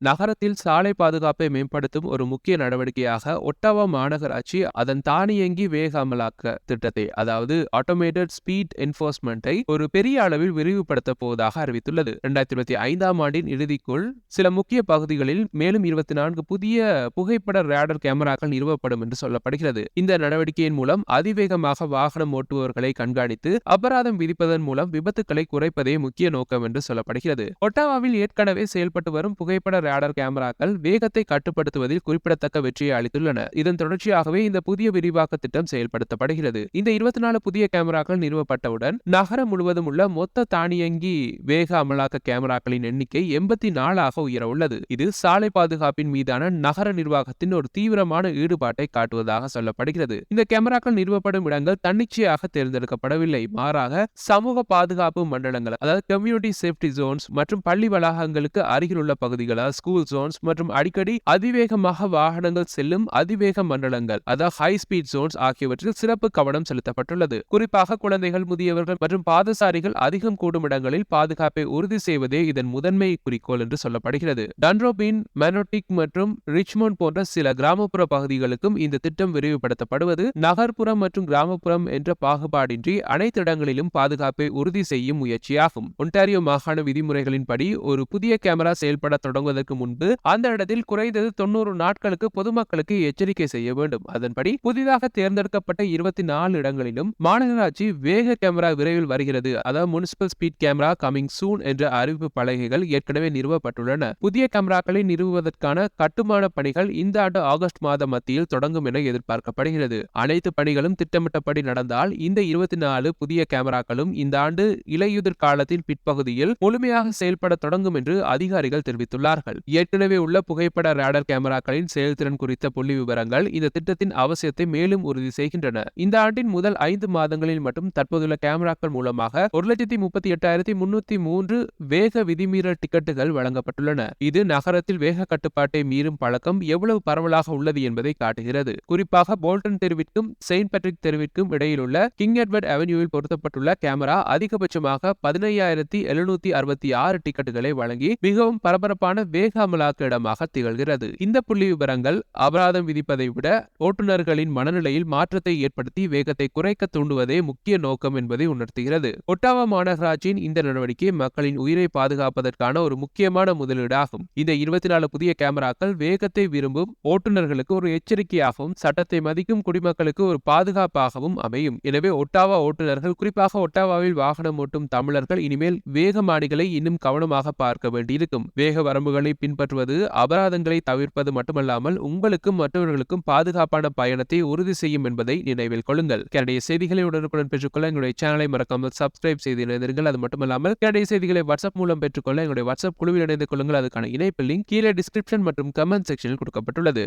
நகரத்தில் சாலை பாதுகாப்பை மேம்படுத்தும் ஒரு முக்கிய நடவடிக்கையாக ஒட்டாவா மாநகராட்சி அதன் தானியங்கி வேக அமலாக்க திட்டத்தை அதாவது ஆட்டோமேட்டட் ஸ்பீட் என்போர்ஸ்மெண்ட்டை ஒரு பெரிய அளவில் விரிவுபடுத்த போவதாக அறிவித்துள்ளது. இரண்டாயிரத்தி இருபத்தி ஐந்தாம் ஆண்டின் இறுதிக்குள் சில முக்கிய பகுதிகளில் மேலும் இருபத்தி நான்கு புதிய புகைப்பட ரேடர் கேமராக்கள் நிறுவப்படும் என்று சொல்லப்படுகிறது. இந்த நடவடிக்கையின் மூலம் அதிவேகமாக வாகனம் ஓட்டுபவர்களை கண்காணித்து அபராதம் விதிப்பதன் மூலம் விபத்துக்களை குறைப்பதே முக்கிய நோக்கம் என்று சொல்லப்படுகிறது. ஒட்டாவாவில் ஏற்கனவே செயல்பட்டு வரும் புகைப்பட ரேடர் கேமராக்கள் வேகத்தை கட்டுப்படுத்துவதில் குறிப்பிடத்தக்க வெற்றியை அளித்துள்ளன. இதன் தொடர்ச்சியாகவே இந்த புதிய விரிவாக்க திட்டம் செயல்படுத்தப்படுகிறது. இந்த இருபத்தி நாலு புதிய கேமராக்கள் நிறுவப்பட்டவுடன் நகரம் முழுவதும் உள்ள மொத்த தானியங்கி வேக அமலாக்க கேமராக்களின் எண்ணிக்கை எண்பத்தி நாலாக உயர உள்ளது. இது சாலை பாதுகாப்பின் மீதான நகர நிர்வாகத்தின் ஒரு தீவிரமான ஈடுபாட்டை காட்டுவதாக சொல்லப்படுகிறது. இந்த கேமராக்கள் நிறுவப்படும் இடங்கள் தன்னிச்சையாக தேர்ந்தெடுக்கப்படவில்லை. மாறாக சமூக பாதுகாப்பு மண்டலங்கள் அதாவது கம்யூனிட்டி சேஃப்டி ஜோன்ஸ் மற்றும் பள்ளி வளாகங்களுக்கு அருகில் உள்ள பகுதிகளால் ஸ்கூல் ஜோன்ஸ் மற்றும் அடிக்கடி அதிவேகமாக வாகனங்கள் செல்லும் அதிவேக மண்டலங்கள் அதாவது ஹை ஸ்பீட் ஜோன்ஸ் ஆகியவற்றில் சிறப்பு கவனம் செலுத்தப்பட்டுள்ளது. குறிப்பாக குழந்தைகள் முதியவர்கள் மற்றும் பாதசாரிகள் அதிகம் கூடும் இடங்களில் பாதுகாப்பை உறுதி செய்வதே இதன் முதன்மை குறிக்கோள் என்று சொல்லப்படுகிறது. டன்ரோபின் மெனோட்டிக் மற்றும் ரிச்மோண்ட் போன்ற சில கிராமப்புற பகுதிகளுக்கும் இந்த திட்டம் விரிவுபடுத்தப்படுவது நகர்ப்புறம் மற்றும் கிராமப்புறம் என்ற பாகுபாடின்றி அனைத்து இடங்களிலும் பாதுகாப்பை உறுதி செய்யும் முயற்சியாகும். ஒன்டாரியோ மாகாண விதிமுறைகளின்படி ஒரு புதிய கேமரா செயல்பட தொடங்குவதற்கு முன்பு அந்த இடத்தில் குறைந்தது தொண்ணூறு நாட்களுக்கு பொதுமக்களுக்கு எச்சரிக்கை செய்ய வேண்டும். அதன்படி புதிதாக தேர்ந்தெடுக்கப்பட்ட இருபத்தி நாலு இடங்களிலும் மாநகராட்சி வேக கேமரா விரைவில் வருகிறது. அதாவது municipal speed camera coming soon என்ற அறிவிப்பு பலகைகள் ஏற்கனவே நிறுவப்பட்டுள்ளன. புதிய கேமராக்களை நிறுவுவதற்கான கட்டுமான பணிகள் இந்த ஆண்டு ஆகஸ்ட் மாத மத்தியில் தொடங்கும் என எதிர்பார்க்கப்படுகிறது. அனைத்து பணிகளும் திட்டமிட்டபடி நடந்தால் இந்த இருபத்தி நாலு புதிய கேமராக்களும் இந்த ஆண்டு இலையுதிர் காலத்தின் பிற்பகுதியில் முழுமையாக செயல்பட தொடங்கும் என்று அதிகாரிகள் தெரிவித்துள்ளார்கள். விவரங்கள் ஏற்கனவே உள்ள புகைப்பட ரேடர் கேமராக்களின் செயல்திறன் குறித்த புள்ளி விவரங்கள் இந்த திட்டத்தின் அவசியத்தை மேலும் உறுதி செய்கின்றன. இந்த ஆண்டின் முதல் ஐந்து மாதங்களில் மட்டும் தற்போதுள்ள கேமராக்கள் மூலமாக ஒரு லட்சத்தி முப்பத்தி எட்டாயிரத்தி முன்னூத்தி மூன்று வேக விதிமீறல் டிக்கெட்டுகள் வழங்கப்பட்டுள்ளன. இது நகரத்தில் வேக கட்டுப்பாட்டை மீறும் பழக்கம் எவ்வளவு பரவலாக உள்ளது என்பதை காட்டுகிறது. குறிப்பாக போல்டன் தெருவிற்கும் செயின்ட் பேட்ரிக் தெருவிற்கும் இடையிலுள்ள கிங் எட்வர்ட் அவென்யூவில் பொருத்தப்பட்டுள்ள கேமரா அதிகபட்சமாக பதினையாயிரத்தி எழுநூத்தி அறுபத்தி ஆறு டிக்கெட்டுகளை வழங்கி மிகவும் பரபரப்பான வேக அமலாக்க இடமாக திகழ்கிறது. இந்த புள்ளி விவரங்கள் அபராதம் விதிப்பதை விட ஓட்டுநர்களின் மனநிலையில் மாற்றத்தை ஏற்படுத்தி வேகத்தை குறைக்க தூண்டுவதே முக்கிய நோக்கம் என்பதை உணர்த்துகிறது. ஒட்டாவா மாநகராட்சியின் இந்த நடவடிக்கை மக்களின் உயிரை பாதுகாப்பதற்கான ஒரு முக்கியமான முதலீடாகும். இந்த இருபத்தி நாலு புதிய கேமராக்கள் வேகத்தை விரும்பும் ஓட்டுநர்களுக்கு ஒரு எச்சரிக்கையாகவும் சட்டத்தை மதிக்கும் குடிமக்களுக்கு ஒரு பாதுகாப்பாகவும் அமையும். எனவே ஒட்டாவா ஓட்டுநர்கள் குறிப்பாக ஒட்டாவாவில் வாகனம் ஓட்டும் தமிழர்கள் இனிமேல் வேகமானிகளை இன்னும் கவனமாக பார்க்க வேண்டியிருக்கும். வேக வரம்புகளை பின்பற்றுவது அபராதங்களை தவிர்ப்பது மட்டுமல்லாமல் உங்களுக்கும் மற்றவர்களுக்கும் பாதுகாப்பான பயணத்தை உறுதி செய்யும் என்பதை நினைவில் கொள்ளுங்கள். கனடிய செய்திகளை உடனுக்குடன் பெற்றுக்கொள்ள எங்களுடைய சேனலை மறக்காமல் சப்ஸ்கிரைப் செய்து இணைந்தீர்கள் அது மட்டுமல்லாமல் கனடிய செய்திகளை வாட்ஸ்அப் மூலம் பெற்றுக்கொள்ள எங்களுடைய வாட்ஸ்அப் குழுவில் இணைந்து கொள்ளுங்கள். அதுக்கான இணைப்பு லிங்க் கீழே டிஸ்கிரிப்ஷன் மற்றும் கமெண்ட் செக்ஷனில் கொடுக்கப்பட்டுள்ளது.